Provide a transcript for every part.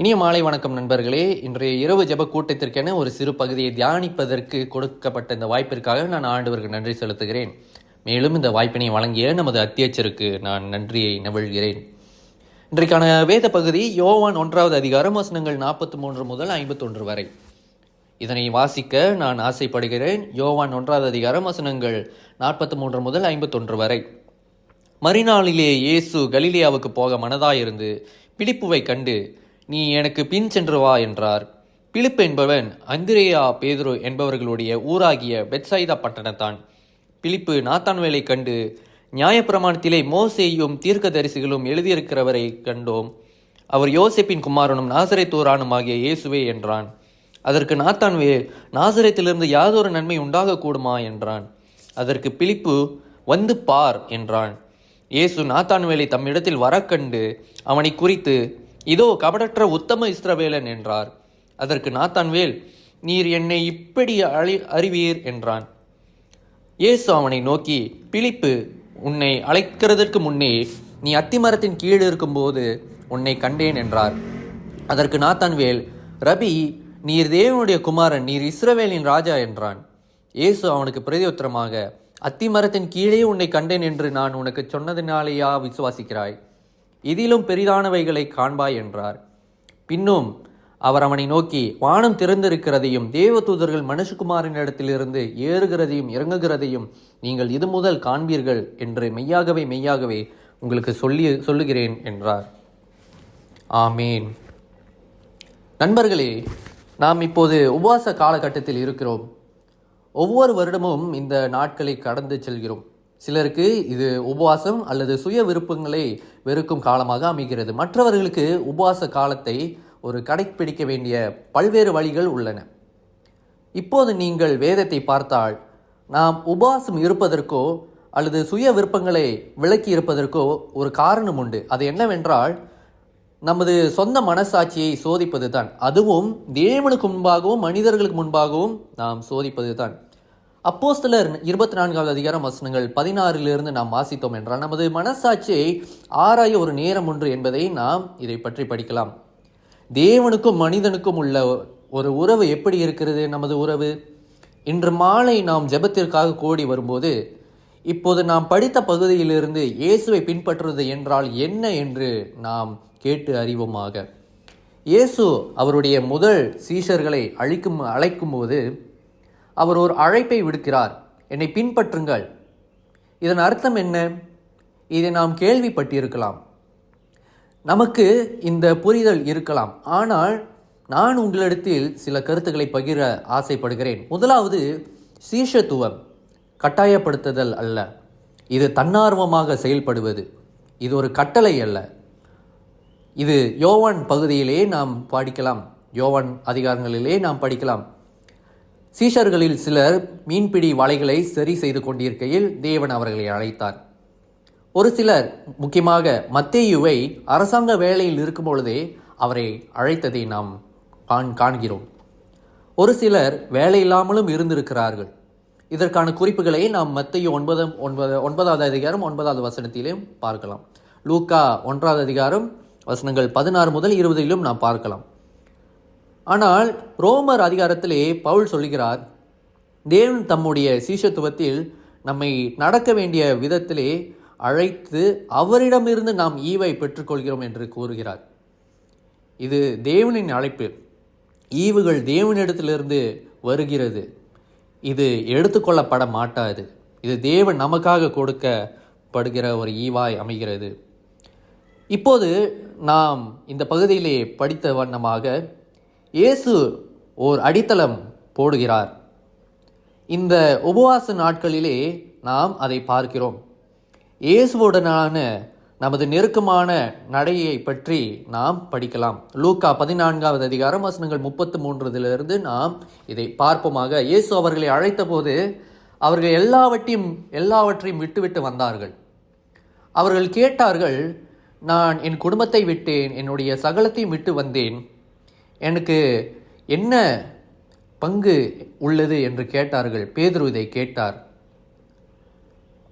இனிய மாலை வணக்கம் நண்பர்களே. இன்றைய இரவு ஜெப கூட்டத்திற்கென ஒரு சிறு பகுதியை தியானிப்பதற்கு கொடுக்கப்பட்ட இந்த வாய்ப்பிற்காக நான் ஆண்டவருக்கு நன்றி செலுத்துகிறேன். மேலும் இந்த வாய்ப்பினை வழங்கிய நமது அத்தியட்சருக்கு நான் நன்றியை நவிழ்கிறேன் இன்றைக்கான வேத பகுதி யோவான் ஒன்றாவது அதிகாரம் வசனங்கள் நாற்பத்தி மூன்று முதல் ஐம்பத்தொன்று வரை. இதனை வாசிக்க நான் ஆசைப்படுகிறேன். யோவான் ஒன்றாவது அதிகாரம் வசனங்கள் நாற்பத்தி மூன்று முதல் ஐம்பத்தொன்று வரை. மறுநாளிலே இயேசு கலிலியாவுக்கு போக மனதாயிருந்து பிடிப்புவை கண்டு நீ எனக்கு பின் சென்று வா என்றார். பிலிப்பு என்பவன் அந்திரேயா பேதுரு என்பவர்களுடைய ஊராகிய பெட்சாயிதா பட்டணத்தான். பிலிப்பு நாத்தான்வேலை கண்டு நியாயப்பிரமாணத்திலே மோசேயும் தீர்க்கதரிசிகளும் எழுதியிருக்கிறவரை கண்டோம். அவர் யோசிப்பின் குமாரனும் நாசரேத்தூரானும் ஆகிய இயேசுவே என்றான். அதற்கு நாத்தான்வேல் நாசரேத்திலிருந்து யாதொரு நன்மை உண்டாகக்கூடுமா என்றான். அதற்கு பிலிப்பு வந்து பார் என்றான். இயேசு நாத்தான்வேலை தம்மிடத்தில் வரக்கண்டு அவனை குறித்து இதோ கபடற்ற உத்தம இஸ்ரவேலன் என்றார். அதற்கு நாத்தான்வேல் நீர் என்னை இப்படி அழி அறிவீர்? என்றான். இயேசு அவனை நோக்கி பிலிப்பு உன்னை அழைக்கிறதற்கு முன்னே நீ அத்திமரத்தின் கீழ் இருக்கும்போது உன்னை கண்டேன் என்றார். அதற்கு நாத்தான்வேல் ரபி நீர் தேவனுடைய குமாரன் நீர் இஸ்ரவேலின் ராஜா என்றான். இயேசு அவனுக்கு பிரதியுத்தரமாக அத்திமரத்தின் கீழே உன்னை கண்டேன் என்று நான் உனக்கு சொன்னதினாலேயா விசுவாசிக்கிறாய்? இதிலும் பெரிதானவைகளை காண்பாய் என்றார். பின்னும் அவர் அவனை நோக்கி வானம் திறந்திருக்கிறதையும் தேவதூதர்கள் மனுஷகுமாரின் இடத்திலிருந்து ஏறுகிறதையும் இறங்குகிறதையும் நீங்கள் இது முதல் காண்பீர்கள் என்று மெய்யாகவே மெய்யாகவே உங்களுக்கு சொல்லி சொல்லுகிறேன் என்றார். ஆமேன். நண்பர்களே நாம் இப்போது உபவாச காலகட்டத்தில் இருக்கிறோம். ஒவ்வொரு வருடமும் இந்த நாட்களை கடந்து செல்கிறோம். சிலருக்கு இது உபவாசம் அல்லது சுய விருப்பங்களை வெறுக்கும் காலமாக அமைகிறது. மற்றவர்களுக்கு உபவாச காலத்தை ஒரு கடைப்பிடிக்க வேண்டிய பல்வேறு வழிகள் உள்ளன. இப்போது நீங்கள் வேதத்தை பார்த்தால் நாம் உபவாசம் இருப்பதற்கோ அல்லது சுய விருப்பங்களை விலக்கி இருப்பதற்கோ ஒரு காரணம் உண்டு. அது என்னவென்றால் நமது சொந்த மனசாட்சியை சோதிப்பது தான் அதுவும் தேவனுக்கு முன்பாகவும் மனிதர்களுக்கு முன்பாகவும் நாம் சோதிப்பது தான் அப்போஸ்தலர் இருபத்தி நான்காவது அதிகாரம் வசனங்கள் பதினாறிலிருந்து நாம் வாசித்தோம் என்றால் நமது மனசாட்சியை ஆராய ஒரு நேரம் ஒன்று என்பதை நாம் இதை பற்றி படிக்கலாம். தேவனுக்கும் மனிதனுக்கும் உள்ள ஒரு உறவு எப்படி இருக்கிறது? நமது உறவு? இன்று மாலை நாம் ஜெபத்திற்காக கோடி வரும்போது இப்போது நாம் படித்த பகுதியிலிருந்து இயேசுவை பின்பற்றுவது என்றால் என்ன என்று நாம் கேட்டு அறிவோமாக. இயேசு அவருடைய முதல் சீஷர்களை அழிக்கும் அழைக்கும்போது அவர் ஒரு அழைப்பை விடுக்கிறார். என்னை பின்பற்றுங்கள். இதன் அர்த்தம் என்ன? இதை நாம் கேள்விப்பட்டிருக்கலாம். நமக்கு இந்த புரிதல் இருக்கலாம். ஆனால் நான் உங்களிடத்தில் சில கருத்துக்களை பகிர ஆசைப்படுகிறேன். முதலாவது சீஷத்துவம் கட்டாயப்படுத்துதல் அல்ல. இது தன்னார்வமாக செயல்படுவது. இது ஒரு கட்டளை அல்ல. இது யோவான் பகுதியிலே நாம் படிக்கலாம். யோவான் அதிகாரங்களிலே நாம் படிக்கலாம். சீஷர்களில் சிலர் மீன்பிடி வலைகளை சரி செய்து கொண்டிருக்கையில் தேவன் அவர்களை அழைத்தார். ஒரு சிலர் முக்கியமாக மத்தேயுவை அரசாங்க வேலையில் இருக்கும் பொழுதே அவரை அழைத்ததை நாம் காண் காண்கிறோம். ஒரு சிலர் வேலை இல்லாமலும் இருந்திருக்கிறார்கள். இதற்கான குறிப்புகளை நாம் மத்திய ஒன்பதாம் ஒன்பது ஒன்பதாவது அதிகாரம் ஒன்பதாவது வசனத்திலும் பார்க்கலாம். லூக்கா ஒன்றாவது அதிகாரம் வசனங்கள் பதினாறு முதல் இருபதிலும் நாம் பார்க்கலாம். ஆனால் ரோமர் அதிகாரத்திலே பவுல் சொல்கிறார் தேவன் தம்முடைய சீஷத்துவத்தில் நம்மை நடக்க வேண்டிய விதத்திலே அழைத்து அவரிடமிருந்து நாம் ஈவை பெற்றுக்கொள்கிறோம் என்று கூறுகிறார். இது தேவனின் அழைப்பு. ஈவுகள் தேவனிடத்திலிருந்து வருகிறது. இது எடுத்துக்கொள்ளப்பட மாட்டாது. இது தேவன் நமக்காக கொடுக்கப்படுகிற ஒரு ஈவாய் அமைகிறது. இப்போது நாம் இந்த பகுதியிலே படித்த வண்ணமாக இயேசு ஓர் அடித்தளம் போடுகிறார். இந்த உபவாச நாட்களிலே நாம் அதை பார்க்கிறோம். இயேசுவுடனான நமது நெருக்கமான நடையை பற்றி நாம் படிக்கலாம். லூக்கா பதினான்காவது அதிகாரம் வசனங்கள் முப்பத்து மூன்றுலிருந்து நாம் இதை பார்ப்போமாக. இயேசு அவர்களை அழைத்தபோது அவர்கள் எல்லாவற்றையும் எல்லாவற்றையும் விட்டுவிட்டு வந்தார்கள். அவர்கள் கேட்டார்கள் நான் என் குடும்பத்தை விட்டேன் என்னுடைய சகலத்தையும் விட்டு வந்தேன். எனக்கு என்ன பங்கு உள்ளது என்று கேட்டார்கள். பேதுரு இதை கேட்டார்.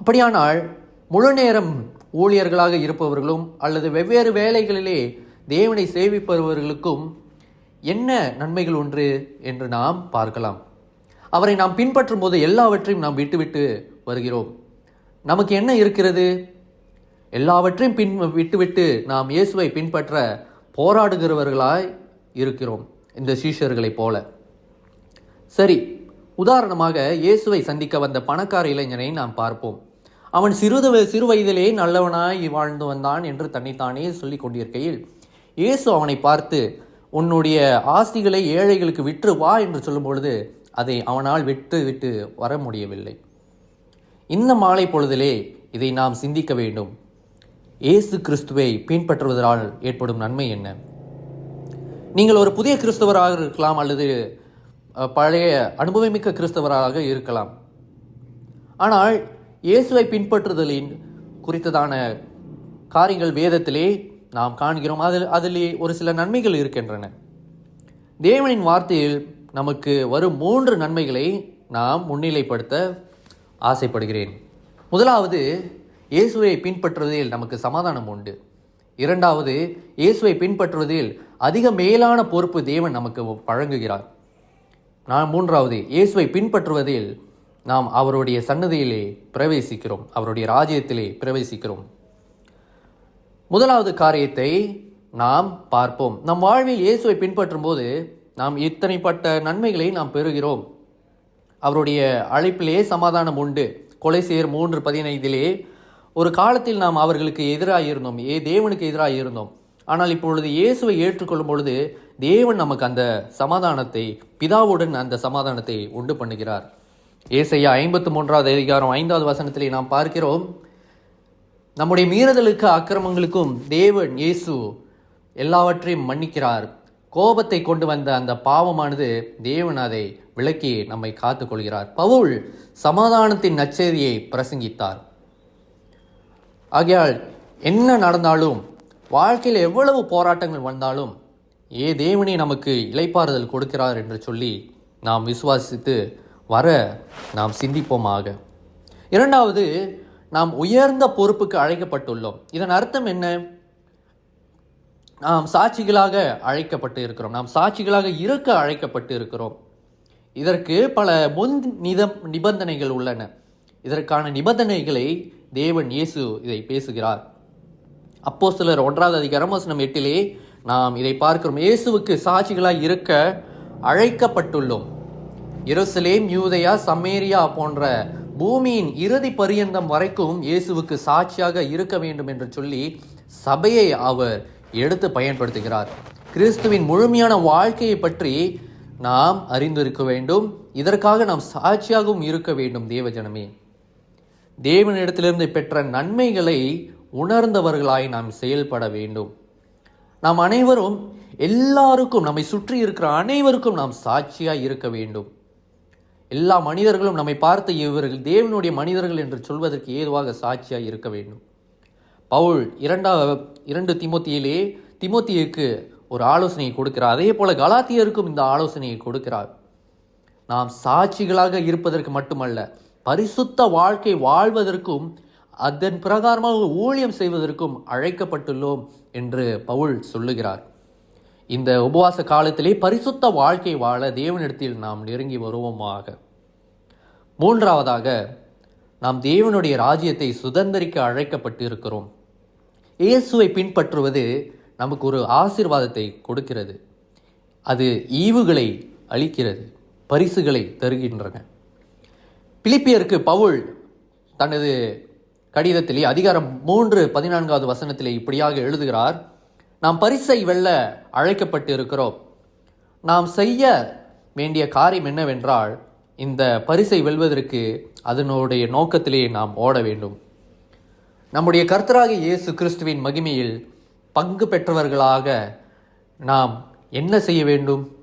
அப்படியானால் முழு நேரம் ஊழியர்களாக இருப்பவர்களும் அல்லது வெவ்வேறு வேலைகளிலே தேவனை சேவிப்பவர்களுக்கும் என்ன நன்மைகள் ஒன்று என்று நாம் பார்க்கலாம். அவரை நாம் பின்பற்றும் போது எல்லாவற்றையும் நாம் விட்டுவிட்டு வருகிறோம். நமக்கு என்ன இருக்கிறது? எல்லாவற்றையும் பின் விட்டுவிட்டு நாம் இயேசுவை பின்பற்ற போராடுகிறவர்களாய் இருக்கிறோம் இந்த சீஷர்களைப் போல. சரி உதாரணமாக இயேசுவை சந்திக்க வந்த பணக்கார இளைஞனை நாம் பார்ப்போம். அவன் சிறுது சிறு வயதிலே நல்லவனாய் வாழ்ந்து வந்தான் என்று தன்னைத்தானே சொல்லிக் கொண்டிருக்கையில் இயேசு அவனை பார்த்து உன்னுடைய ஆஸ்திகளை ஏழைகளுக்கு விற்று வா என்று சொல்லும் பொழுது அதை அவனால் விட்டு விட்டு வர முடியவில்லை. இந்த மாலை பொழுதிலே இதை நாம் சிந்திக்க வேண்டும். இயேசு கிறிஸ்துவை பின்பற்றுவதால் ஏற்படும் நன்மை என்ன? நீங்கள் ஒரு புதிய கிறிஸ்தவராக இருக்கலாம் அல்லது பழைய அனுபவமிக்க கிறிஸ்தவராக இருக்கலாம். ஆனால் இயேசுவை பின்பற்றுதலின் குறித்ததான காரியங்கள் வேதத்திலே நாம் காண்கிறோம். அதில் அதிலே ஒரு சில நன்மைகள் இருக்கின்றன. தேவனின் வார்த்தையில் நமக்கு வரும் மூன்று நன்மைகளை நாம் முன்னிலைப்படுத்த ஆசைப்படுகிறேன். முதலாவது இயேசுவை பின்பற்றுவதில் நமக்கு சமாதானம் உண்டு. இரண்டாவது இயேசுவை பின்பற்றுவதில் அதிக மேலான பொறுப்பு தேவன் நமக்கு வழங்குகிறார். நான் மூன்றாவது இயேசுவை பின்பற்றுவதில் நாம் அவருடைய சன்னதியிலே பிரவேசிக்கிறோம். அவருடைய ராஜ்யத்திலே பிரவேசிக்கிறோம். முதலாவது காரியத்தை நாம் பார்ப்போம். நம் வாழ்வில் இயேசுவை பின்பற்றும் போது நாம் இத்தனைப்பட்ட நன்மைகளை நாம் பெறுகிறோம். அவருடைய அழைப்பிலே சமாதானம் உண்டு. கொலை செய்யர் மூன்று பதினைந்திலே ஒரு காலத்தில் நாம் அவர்களுக்கு எதிராக இருந்தோம் ஏ தேவனுக்கு எதிராக இருந்தோம் ஆனால் இப்பொழுது இயேசுவை ஏற்றுக்கொள்ளும் பொழுது தேவன் நமக்கு அந்த சமாதானத்தை பிதாவுடன் அந்த சமாதானத்தை உண்டு பண்ணுகிறார். ஏசையா ஐம்பத்து மூன்றாவது அதிகாரம் ஐந்தாவது வசனத்திலே நாம் பார்க்கிறோம். நம்முடைய மீறுதலுக்கு அக்கிரமங்களுக்கும் தேவன் இயேசு எல்லாவற்றையும் மன்னிக்கிறார். கோபத்தை கொண்டு வந்த அந்த பாவமானது தேவன் அதை விளக்கி நம்மை காத்துக்கொள்கிறார். பவுல் சமாதானத்தின் நச்சேரியை பிரசங்கித்தார். ஆகையால் என்ன நடந்தாலும் வாழ்க்கையில் எவ்வளவு போராட்டங்கள் வந்தாலும் ஏ தேவனே நமக்கு இளைப்பாறுதல் கொடுக்கிறார் என்று சொல்லி நாம் விசுவாசித்து வர நாம் சிந்திப்போமாக. இரண்டாவது நாம் உயர்ந்த பொறுப்புக்கு அழைக்கப்பட்டுள்ளோம். இதன் அர்த்தம் என்ன? நாம் சாட்சிகளாக அழைக்கப்பட்டு இருக்கிறோம். நாம் சாட்சிகளாக இருக்க அழைக்கப்பட்டு இருக்கிறோம். இதற்கு பல முன் நிதம் நிபந்தனைகள் உள்ளன. இதற்கான நிபந்தனைகளை தேவன் இயேசு இதை பேசுகிறார். அப்போ சிலர் ஒன்றாவது அதிகாரம் வசனம் எட்டிலே நாம் இதை பார்க்கிறோம். இயேசுவுக்கு சாட்சிகளாக இருக்க அழைக்கப்பட்டுள்ளோம். எருசலேம் யூதயா சமேரியா போன்ற பூமியின் இறுதி பரியந்தம் வரைக்கும் இயேசுவுக்கு சாட்சியாக இருக்க வேண்டும் என்று சொல்லி சபையை அவர் எடுத்து பயன்படுத்துகிறார். கிறிஸ்துவின் முழுமையான வாழ்க்கையை பற்றி நாம் அறிந்திருக்க வேண்டும். இதற்காக நாம் சாட்சியாகவும் இருக்க வேண்டும் தேவஜனமே தேவனிடத்திலிருந்து பெற்ற நன்மைகளை உணர்ந்தவர்களாய் நாம் செயல்பட வேண்டும். நாம் அனைவரும் எல்லாருக்கும் நம்மை சுற்றி இருக்கிற அனைவருக்கும் நாம் சாட்சியாக இருக்க வேண்டும். எல்லா மனிதர்களும் நம்மை பார்த்த இவர்கள் தேவனுடைய மனிதர்கள் என்று சொல்வதற்கு ஏதுவாக சாட்சியாக இருக்க வேண்டும். பவுல் இரண்டா இரண்டு திமோத்தியிலே திமோத்தியுக்கு ஒரு ஆலோசனையை கொடுக்கிறார். அதே போல கலாத்தியருக்கும் இந்த ஆலோசனையை கொடுக்கிறார். நாம் சாட்சிகளாக இருப்பதற்கு மட்டுமல்ல பரிசுத்த வாழ்க்கை வாழ்வதற்கும் அதன் பிரகாரமாக ஊழியம் செய்வதற்கும் அழைக்கப்பட்டுள்ளோம் என்று பவுல் சொல்லுகிறார். இந்த உபவாச காலத்திலே பரிசுத்த வாழ்க்கை வாழ தேவனிடத்தில் நாம் நெருங்கி வருவோமாக. மூன்றாவதாக நாம் தேவனுடைய ராஜ்யத்தை சுதந்திரிக்க அழைக்கப்பட்டு இருக்கிறோம் இயேசுவை பின்பற்றுவது நமக்கு ஒரு ஆசீர்வாதத்தை கொடுக்கிறது. அது ஈவுகளை அளிக்கிறது பரிசுகளை தருகின்றன. பிலிப்பியருக்கு பவுல் தனது கடிதத்திலே அதிகாரம் மூன்று பதினான்காவது வசனத்திலே இப்படியாக எழுதுகிறார் நாம் பரிசை வெல்ல அழைக்கப்பட்டு இருக்கிறோம் நாம் செய்ய வேண்டிய காரியம் என்னவென்றால் இந்த பரிசை வெல்வதற்கு அதனுடைய நோக்கத்திலே நாம் ஓட வேண்டும். நம்முடைய கர்த்தராக இயேசு கிறிஸ்துவின் மகிமையில் பங்கு பெற்றவர்களாக நாம் என்ன செய்ய வேண்டும்?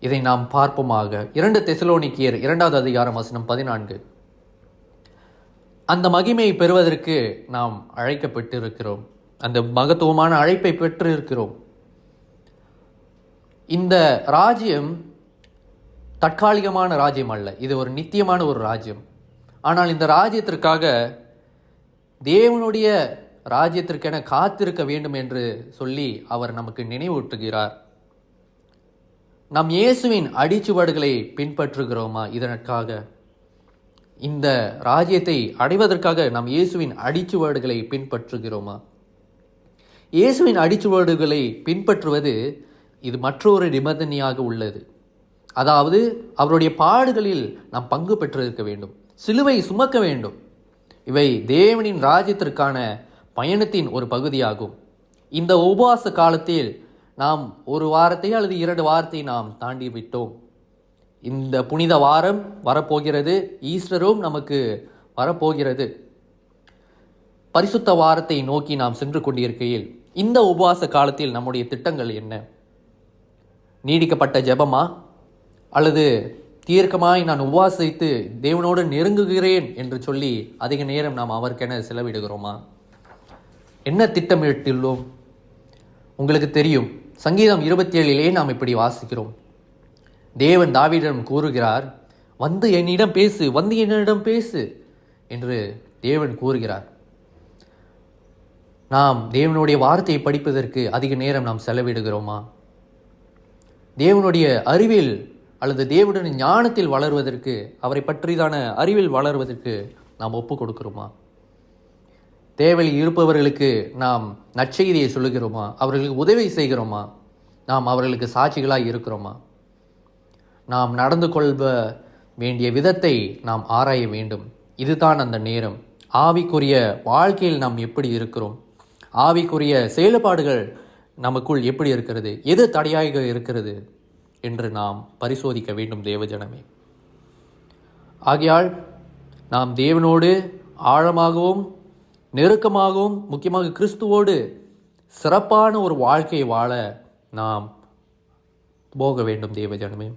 இதை நாம் பார்ப்போமாக. இரண்டு தெசலோனிக்கியர் இரண்டாவது அதிகாரம் வசனம் பதினான்கு. அந்த மகிமையை பெறுவதற்கு நாம் அழைக்கப்பட்டிருக்கிறோம். அந்த மகத்துவமான அழைப்பை பெற்று இருக்கிறோம் இந்த ராஜ்யம் தற்காலிகமான ராஜ்யம் அல்ல. இது ஒரு நித்தியமான ஒரு ராஜ்யம். ஆனால் இந்த ராஜ்யத்திற்காக தேவனுடைய ராஜ்யத்திற்கென காத்திருக்க வேண்டும் என்று சொல்லி அவர் நமக்கு நினைவூட்டுகிறார். நாம் இயேசுவின் அடிச்சுவடுகளை பின்பற்றுகிறோமா? இதற்காக. இந்த ராஜ்யத்தை அடைவதற்காக நாம் இயேசுவின் அடிச்சுவடுகளை பின்பற்றுகிறோமா? இயேசுவின் அடிச்சுவடுகளை பின்பற்றுவது இது மற்றொரு நிபந்தனையாக உள்ளது. அதாவது அவருடைய பாடுகளில் நாம் பங்கு பெற்றிருக்க வேண்டும். சிலுவை சுமக்க வேண்டும். இவை தேவனின் ராஜ்யத்திற்கான பயணத்தின் ஒரு பகுதியாகும். இந்த உபவாச காலத்தில் நாம் ஒரு வாரத்தை அல்லது இரண்டு வாரத்தை நாம் தாண்டி விட்டோம் இந்த புனித வாரம் வரப்போகிறது. ஈஸ்டரும் நமக்கு வரப்போகிறது. பரிசுத்த வாரத்தை நோக்கி நாம் சென்று கொண்டிருக்கையில் இந்த உபவாச காலத்தில் நம்முடைய திட்டங்கள் என்ன? நீடிக்கப்பட்ட ஜெபமா? அல்லது தீர்க்கமாய் நான் உபவாசித்து தேவனோடு நெருங்குகிறேன் என்று சொல்லி அதிக நேரம் நாம் அவருக்கென செலவிடுகிறோமா? என்ன திட்டமிட்டுள்ளோம்? உங்களுக்கு தெரியும். சங்கீதம் இருபத்தி ஏழிலே நாம் இப்படி வாசிக்கிறோம். தேவன் தாவிடம் கூறுகிறார் வந்து என்னிடம் பேசு வந்து என்னிடம் பேசு என்று தேவன் கூறுகிறார். நாம் தேவனுடைய வார்த்தையை படிப்பதற்கு அதிக நேரம் நாம் செலவிடுகிறோமா? தேவனுடைய அறிவில் அல்லது தேவனுடைய ஞானத்தில் வளர்வதற்கு அவரை பற்றிதான அறிவில் வளர்வதற்கு நாம் ஒப்பு கொடுக்கிறோமா? தேவையில் இருப்பவர்களுக்கு நாம் நற்செய்தியை சொல்லுகிறோமா? அவர்களுக்கு உதவி செய்கிறோமா? நாம் அவர்களுக்கு சாட்சிகளாக இருக்கிறோமா? நாம் நடந்து கொள்வ வேண்டிய விதத்தை நாம் ஆராய வேண்டும். இதுதான் அந்த நேரம். ஆவிக்குரிய வாழ்க்கையில் நாம் எப்படி இருக்கிறோம்? ஆவிக்குரிய செயல்பாடுகள் நமக்குள் எப்படி இருக்கிறது? எது தடையாக இருக்கிறது? என்று நாம் பரிசோதிக்க வேண்டும் தேவஜனமே. ஆகையால் நாம் தேவனோடு ஆழமாகவும் நெருக்கமாகவும் முக்கியமாக கிறிஸ்துவோடு சிறப்பான ஒரு வாழ்க்கையை வாழ நாம் போக வேண்டும் தேவஜனமே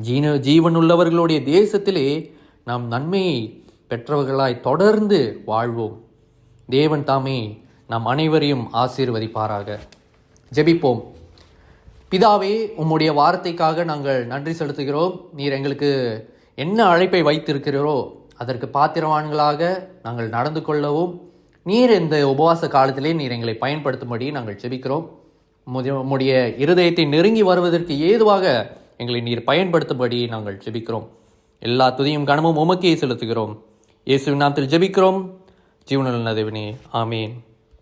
ஜீன ஜீவனுள்ளவர்களுடைய தேசத்திலே நாம் நன்மையை பெற்றவர்களாய் தொடர்ந்து வாழ்வோம். தேவன் தாமே நாம் அனைவரையும் ஆசீர்வதிப்பாராக. ஜெபிப்போம். பிதாவே உம்முடைய வார்த்தைக்காக நாங்கள் நன்றி செலுத்துகிறோம். நீர் எங்களுக்கு என்ன அழைப்பை வைத்திருக்கிறீரோ அதற்கு பாத்திரவான்களாக நாங்கள் நடந்து கொள்ளவும் நீர் இந்த உபவாச காலத்திலே நீர் எங்களை பயன்படுத்தும்படி நாங்கள் செபிக்கிறோம் உம்முடைய- இருதயத்தை நெருங்கி வருவதற்கு ஏதுவாக எங்களை நீர் பயன்படுத்தும்படி நாங்கள் ஜெபிக்கிறோம். எல்லா துதியும் கனமும் உமக்கே செலுத்துகிறோம். இயேசுவின் நாமத்தில் ஜெபிக்கிறோம். ஜீவனுள்ள தேவனே ஆமீன்.